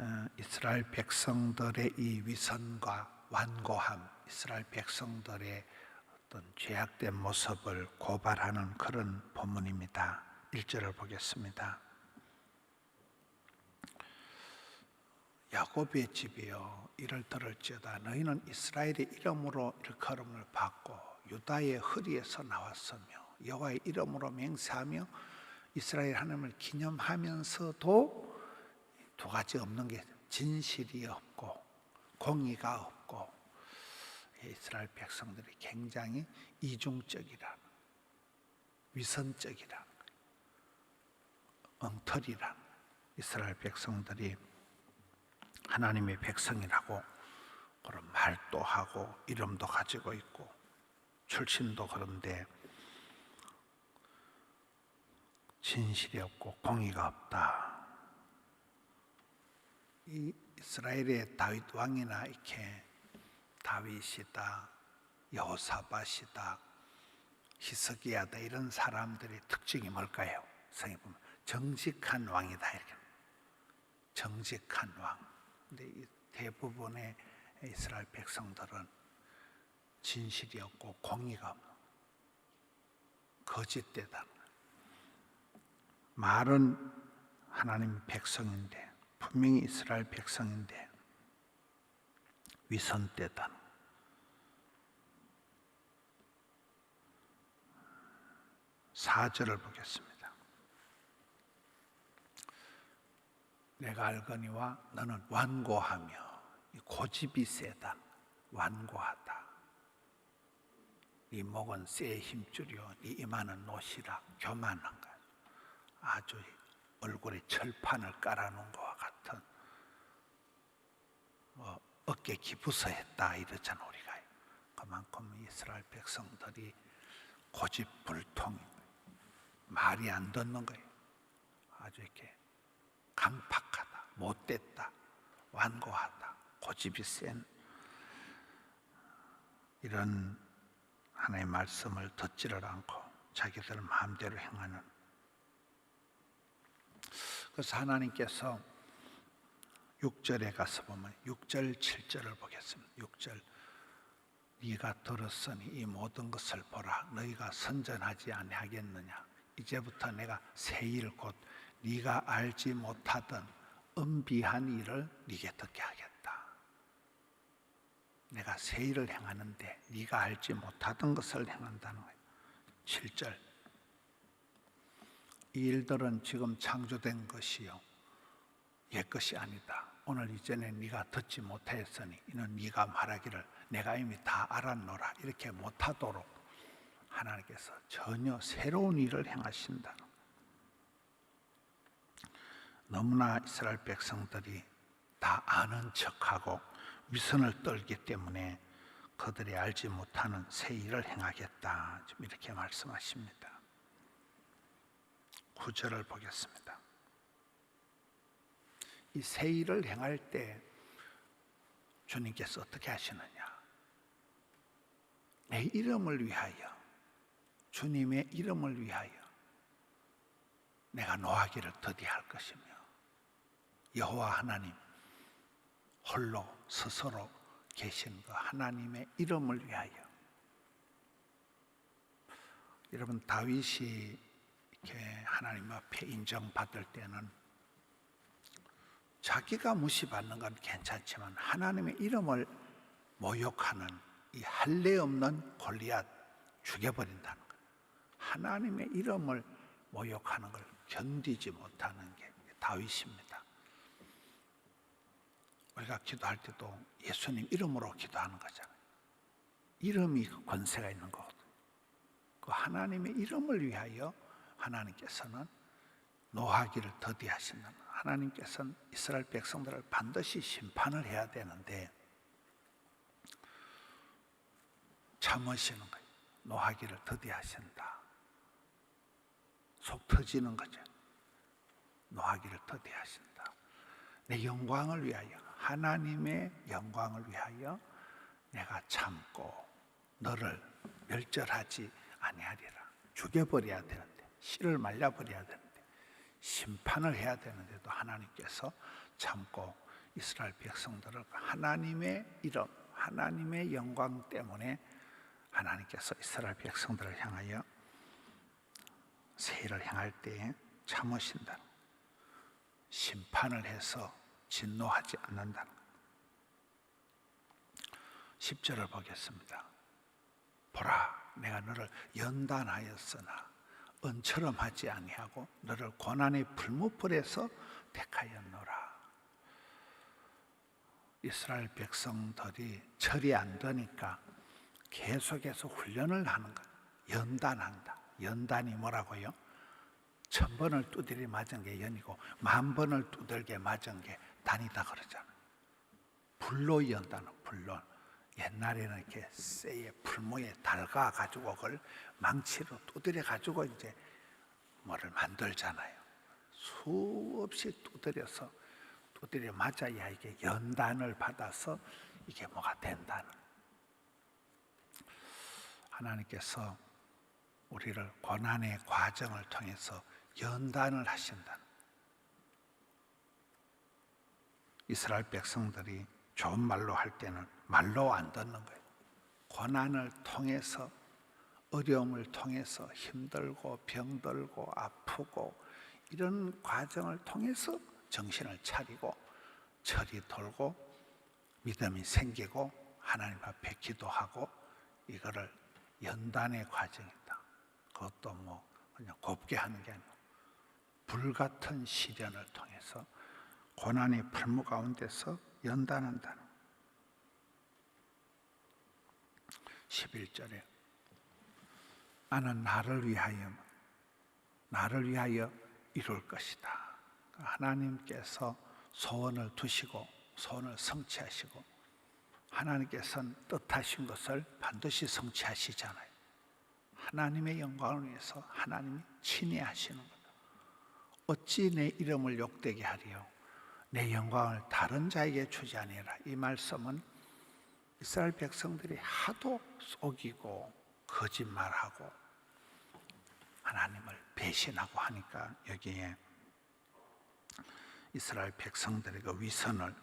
어, 이스라엘 백성들의 이 위선과 완고함, 이스라엘 백성들의 어떤 죄악된 모습을 고발하는 그런 본문입니다. 1절을 보겠습니다. 야곱의 집이여 이를 들을지어다 너희는 이스라엘의 이름으로 일컬음을 받고 유다의 허리에서 나왔으며 여호와의 이름으로 맹세하며 이스라엘 하나님을 기념하면서도 두 가지 없는 게 진실이 없고 공의가 없고 이스라엘 백성들이 굉장히 이중적이라 위선적이라 엉터리라 이스라엘 백성들이 하나님의 백성이라고 그런 말도 하고 이름도 가지고 있고 출신도 그런데 진실이 없고 공의가 없다. 이 이스라엘의 다윗 왕이나 이렇게 다윗이다, 여호사밧이다, 히스기야다 이런 사람들의 특징이 뭘까요? 성에 보면 정직한 왕이다 이렇게 정직한 왕. 근데 이 대부분의 이스라엘 백성들은 진실이 없고 공의가 없는 거짓되다. 말은 하나님 백성인데 분명히 이스라엘 백성인데 위선되다. 사절을 보겠습니다. 내가 알거니와 너는 완고하며 이 고집이 세다. 완고하다. 네 목은 쇠의 힘줄이요 네 이마는 노시라 교만한 것. 아주 얼굴에 철판을 깔아놓은 것과 같은 뭐 어깨 기부서 했다 이러잖아 우리가. 그만큼 이스라엘 백성들이 고집불통 말이 안 듣는 거예요. 아주 이렇게 강팍하다 못됐다 완고하다 고집이 센 이런 하나의 말씀을 듣지를 않고 자기들 마음대로 행하는 그래서 하나님께서 6절에 가서 보면 6절 7절을 보겠습니다. 6절 네가 들었으니 이 모든 것을 보라 너희가 선전하지 아니하겠느냐 이제부터 내가 새일곧 네가 알지 못하던 은비한 일을 네게 듣게 하겠다. 내가 새 일을 행하는데 네가 알지 못하던 것을 행한다는 거예요. 7절 이 일들은 지금 창조된 것이요 옛 것이 아니다. 오늘 이전에 네가 듣지 못하였으니 이는 네가 말하기를 내가 이미 다 알았노라 이렇게 못하도록 하나님께서 전혀 새로운 일을 행하신다. 너무나 이스라엘 백성들이 다 아는 척하고 위선을 떨기 때문에 그들이 알지 못하는 새 일을 행하겠다. 좀 이렇게 말씀하십니다. 구절을 보겠습니다. 이새 일을 행할 때 주님께서 어떻게 하시느냐? 내 이름을 위하여, 주님의 이름을 위하여 내가 노하기를 더디할 것이며 여호와 하나님 홀로 스스로 계신 그 하나님의 이름을 위하여 여러분 다윗이 이렇게 하나님 앞에 인정받을 때는 자기가 무시받는 건 괜찮지만 하나님의 이름을 모욕하는 이 할례 없는 골리앗 죽여버린다는 것. 하나님의 이름을 모욕하는 걸 견디지 못하는 게 다윗입니다. 우리가 기도할 때도 예수님 이름으로 기도하는 거잖아요. 이름이 그 권세가 있는 거거든요. 그 하나님의 이름을 위하여 하나님께서는 노하기를 더디하시는 하나님께서는 이스라엘 백성들을 반드시 심판을 해야 되는데 참으시는 거예요. 노하기를 더디하신다. 속 터지는 거죠. 노하기를 더디하신다. 내 영광을 위하여 하나님의 영광을 위하여 내가 참고 너를 멸절하지 아니하리라. 죽여버려야 되는데 씨를 말려버려야 되는데 심판을 해야 되는데도 하나님께서 참고 이스라엘 백성들을 하나님의 이름, 하나님의 영광 때문에 하나님께서 이스라엘 백성들을 향하여 세일을 향할 때에 참으신다. 심판을 해서 진노하지 않는다는 것. 10절을 보겠습니다. 보라, 내가 너를 연단하였으나 은처럼 하지 아니하고 너를 고난의 불무불에서 택하였노라. 이스라엘 백성들이 철이 안 되니까 계속해서 훈련을 하는 거예요. 연단한다. 연단이 뭐라고요? 천 번을 두드리 맞은 게 연이고 만 번을 두들게 맞은 게 단이다 그러잖아요. 불로 연다는 불로. 옛날에는 이렇게 쇠에 풀무에 달가 가지고 그걸 망치로 두드려 가지고 이제 뭐를 만들잖아요. 수없이 두드려서 두드려 맞아야 이게 연단을 받아서 이게 뭐가 된다는. 하나님께서 우리를 고난의 과정을 통해서 연단을 하신다. 이스라엘 백성들이 좋은 말로 할 때는 말로 안 듣는 거예요. 고난을 통해서 어려움을 통해서 힘들고 병들고 아프고 이런 과정을 통해서 정신을 차리고 철이 돌고 믿음이 생기고 하나님 앞에 기도하고 이거를 연단의 과정이다. 그것도 뭐 그냥 곱게 하는 게 아니고 불같은 시련을 통해서 고난의 풀무 가운데서 연단한다는 11절에 나는 나를 위하여 나를 위하여 이룰 것이다. 하나님께서 소원을 두시고 소원을 성취하시고 하나님께서는 뜻하신 것을 반드시 성취하시잖아요. 하나님의 영광을 위해서 하나님이 친히 하시는 것. 어찌 내 이름을 욕되게 하리요? 내 영광을 다른 자에게 주지 아니라 이 말씀은 이스라엘 백성들이 하도 속이고 거짓말하고 하나님을 배신하고 하니까 여기에 이스라엘 백성들의 그 위선을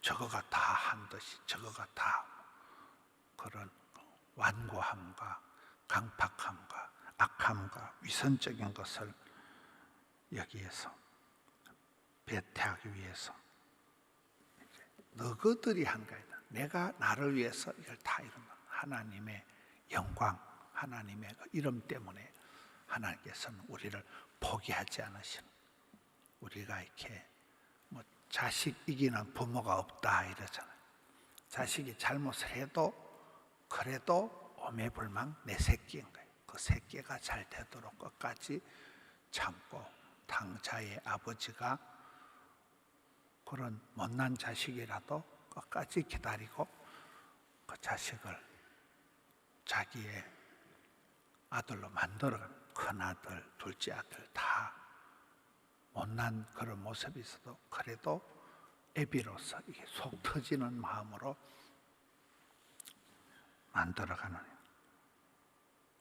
저거가 다 한 듯이 저거가 다 그런 완고함과 강팍함과 악함과 위선적인 것을 여기에서 배태하기 위해서 너희들이 한 거야. 내가 나를 위해서 이걸 다 이룬 거 하나님의 영광, 하나님의 그 이름 때문에 하나님께서는 우리를 포기하지 않으시는 우리가 이렇게 뭐 자식 이기는 부모가 없다 이러잖아요. 자식이 잘못을 해도 그래도 오매불망 내 새끼인 거예요. 그 새끼가 잘 되도록 끝까지 참고 당자의 아버지가 그런 못난 자식이라도 끝까지 기다리고 그 자식을 자기의 아들로 만들어간 큰 아들, 둘째 아들 다 못난 그런 모습이 있어도 그래도 애비로서 이게 속 터지는 마음으로 만들어가는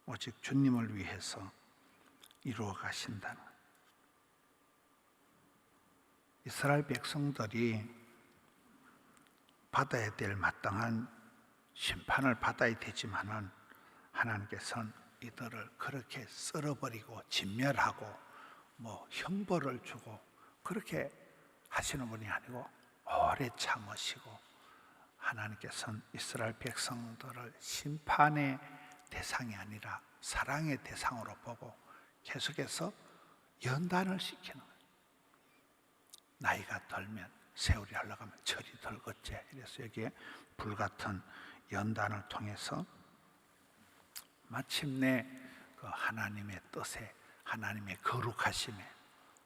오직 주님을 위해서 이루어 가신다는 이스라엘 백성들이 받아야 될 마땅한 심판을 받아야 되지만은 하나님께서는 이들을 그렇게 썰어버리고 진멸하고 뭐 형벌을 주고 그렇게 하시는 분이 아니고 오래 참으시고 하나님께서는 이스라엘 백성들을 심판의 대상이 아니라 사랑의 대상으로 보고 계속해서 연단을 시키는. 나이가 들면 세월이 흘러가면 철이 들겠지. 그래서 여기에 불같은 연단을 통해서 마침내 그 하나님의 뜻에 하나님의 거룩하심에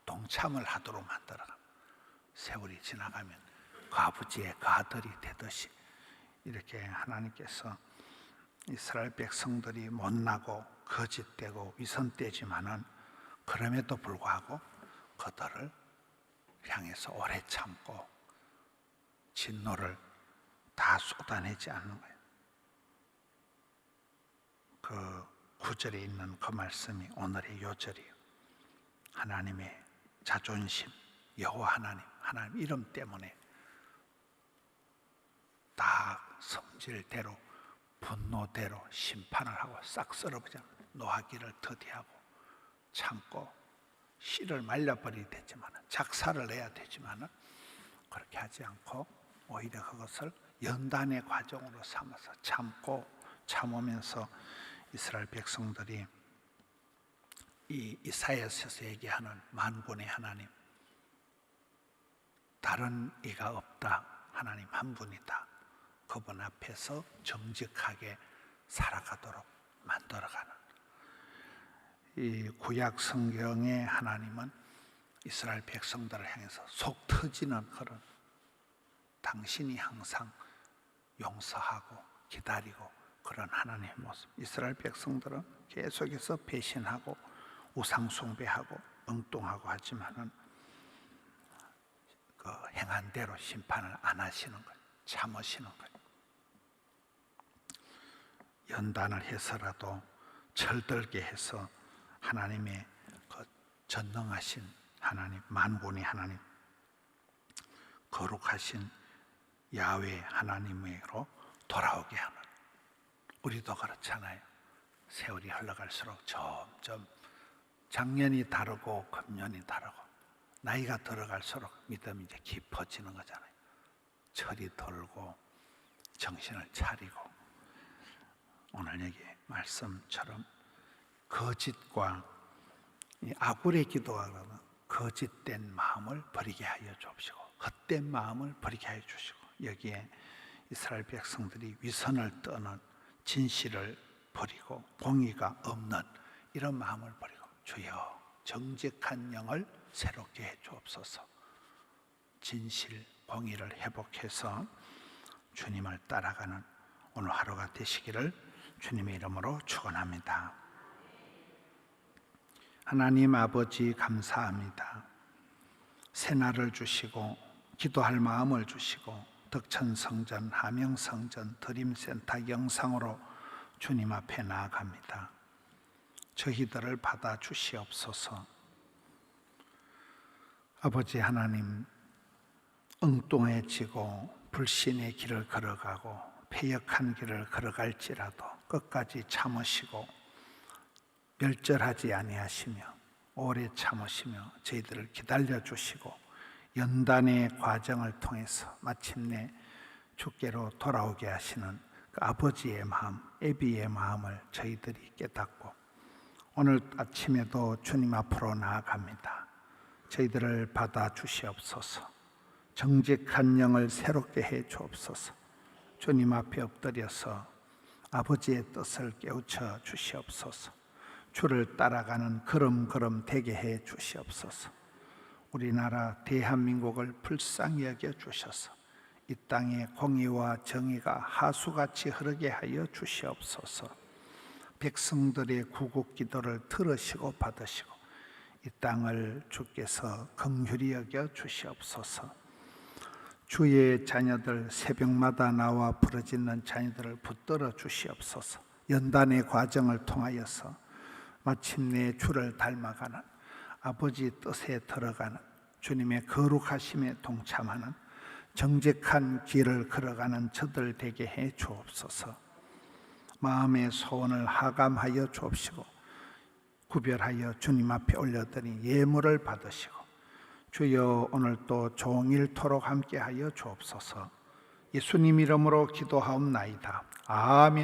동참을 하도록 만들어가. 세월이 지나가면 그 아들이 되듯이 이렇게 하나님께서 이스라엘 백성들이 못나고 거짓되고 위선되지만은 그럼에도 불구하고 그들을 향해서 오래 참고 진노를 다 쏟아내지 않는 거예요. 그 구절에 있는 그 말씀이 오늘의 요절이에요. 하나님의 자존심, 여호와 하나님, 하나님 이름 때문에 다 성질대로 분노대로 심판을 하고 싹 썰어버리잖아. 노하기를 더디하고 참고 씨를 말려버리야 되지만 작사를 내야 되지만 그렇게 하지 않고 오히려 그것을 연단의 과정으로 삼아서 참고 참으면서 이스라엘 백성들이 이 이사야서에서 얘기하는 만군의 하나님 다른 이가 없다. 하나님 한 분이다. 그분 앞에서 정직하게 살아가도록 만들어가는 이 구약 성경의 하나님은 이스라엘 백성들을 향해서 속 터지는 그런 당신이 항상 용서하고 기다리고 그런 하나님의 모습. 이스라엘 백성들은 계속해서 배신하고 우상 숭배하고 엉뚱하고 하지만은 그 행한 대로 심판을 안 하시는 거예요. 참으시는 거예요. 연단을 해서라도 철들게 해서 하나님의 그 전능하신 하나님, 만군의 하나님, 거룩하신 야외 하나님으로 돌아오게 하는 우리도 그렇잖아요. 세월이 흘러갈수록 점점 작년이 다르고 금년이 다르고 나이가 들어갈수록 믿음이 이제 깊어지는 거잖아요. 철이 돌고 정신을 차리고 오늘 여기 말씀처럼 거짓과 기도가 그러면 거짓된 마음을 버리게 하여 주옵시고 헛된 마음을 버리게 하여 주시고 여기에 이스라엘 백성들이 위선을 떠는 진실을 버리고 공의가 없는 이런 마음을 버리고 주여 정직한 영을 새롭게 해 주옵소서 진실 공의를 회복해서 주님을 따라가는 오늘 하루가 되시기를 주님의 이름으로 축원합니다. 하나님 아버지 감사합니다. 새날을 주시고 기도할 마음을 주시고 덕천 성전, 함영 성전, 드림 센터 영상으로 주님 앞에 나아갑니다. 저희들을 받아 주시옵소서. 아버지 하나님, 엉뚱해지고 불신의 길을 걸어가고 패역한 길을 걸어갈지라도 끝까지 참으시고 멸절하지 아니하시며 오래 참으시며 저희들을 기다려 주시고 연단의 과정을 통해서 마침내 주께로 돌아오게 하시는 그 아버지의 마음, 애비의 마음을 저희들이 깨닫고 오늘 아침에도 주님 앞으로 나아갑니다. 저희들을 받아 주시옵소서. 정직한 영을 새롭게 해 주옵소서. 주님 앞에 엎드려서 아버지의 뜻을 깨우쳐 주시옵소서. 주를 따라가는 걸음걸음 되게 해 주시옵소서. 우리나라 대한민국을 불쌍히 여겨 주셔서 이 땅에 공의와 정의가 하수같이 흐르게 하여 주시옵소서. 백성들의 구국 기도를 들으시고 받으시고 이 땅을 주께서 긍휼히 여겨 주시옵소서. 주의 자녀들 새벽마다 나와 부르짖는 자녀들을 붙들어 주시옵소서. 연단의 과정을 통하여서 마침내 주를 닮아가는 아버지 뜻에 들어가는 주님의 거룩하심에 동참하는 정직한 길을 걸어가는 저들 되게 해 주옵소서. 마음의 소원을 하감하여 주옵시고 구별하여 주님 앞에 올려드린 예물을 받으시고 주여 오늘 또 종일토록 함께하여 주옵소서. 예수님 이름으로 기도하옵나이다. 아멘.